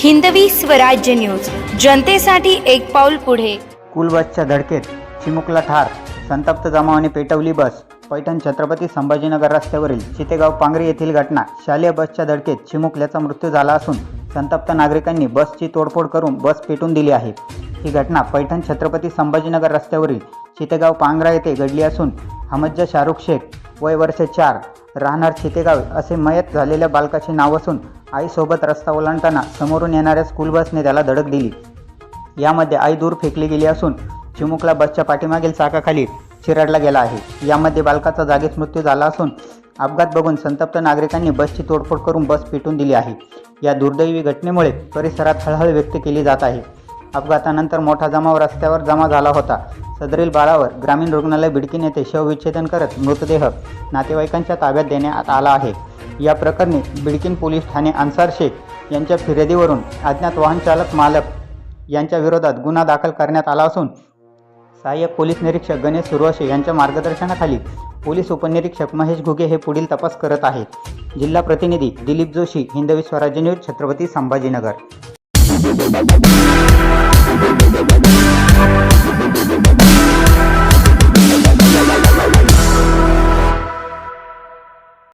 Hindavi Swarajya news. जनतेसाठी एक पाऊल पुढे. कुलबसच्या बसच्या धडकेत चिमुकला ठार. संतप्त जमावाने पेटवली बस. पैठण छत्रपती संभाजीनगर रस्त्यावरील चितेगाव पांगरी येथील घटना. शालेय बसच्या धडकेत चिमुकल्याचा मृत्यू झाला असून संतप्त नागरिकांनी बसची तोडफोड करून बस पेटून दिली आहे. ही घटना पैठण छत्रपती संभाजीनगर रस्त्यावरील चितेगाव पांगरा येथे घडली असून हमज्जा शाहरुख शेख वय वर्ष चार राहणार चितेगाव असे मयत झालेल्या बालकाचे नाव असून आईसोबत रस्ता ओलांडताना समोरून येणाऱ्या स्कूल बसने त्याला धडक दिली. यामध्ये आई दूर फेकली गेली असून चिमुकला बसच्या पाठीमागील चाकाखाली चिरडला गेला आहे. यामध्ये बालकाचा जागीच मृत्यू झाला असून अपघात बघून संतप्त नागरिकांनी बसची तोडफोड करून बस पेटून दिली आहे. या दुर्दैवी घटनेमुळे परिसरात हळहळ व्यक्त केली जात आहे. अपघातानंतर मोठा जमाव रस्त्यावर जमा झाला होता. सदरील बाळावर ग्रामीण रुग्णालय बिडकीन येथे शवविच्छेदन करत मृतदेह नातेवाईकांच्या ताब्यात देण्यात आला आहे. या प्रकरणी बिडकीन पोलीस ठाणे अन्सार शेख यांच्या फिर्यादीवरून अज्ञात वाहनचालक मालक यांच्या विरोधात गुन्हा दाखल करण्यात आला असून सहाय्यक पोलीस निरीक्षक गणेश सुरवशे यांच्या मार्गदर्शनाखाली पोलीस उपनिरीक्षक महेश घुगे हे पुढील तपास करत आहेत. जिल्हा प्रतिनिधी दिलीप जोशी हिंदवी स्वराज्य न्यूज छत्रपती संभाजीनगर.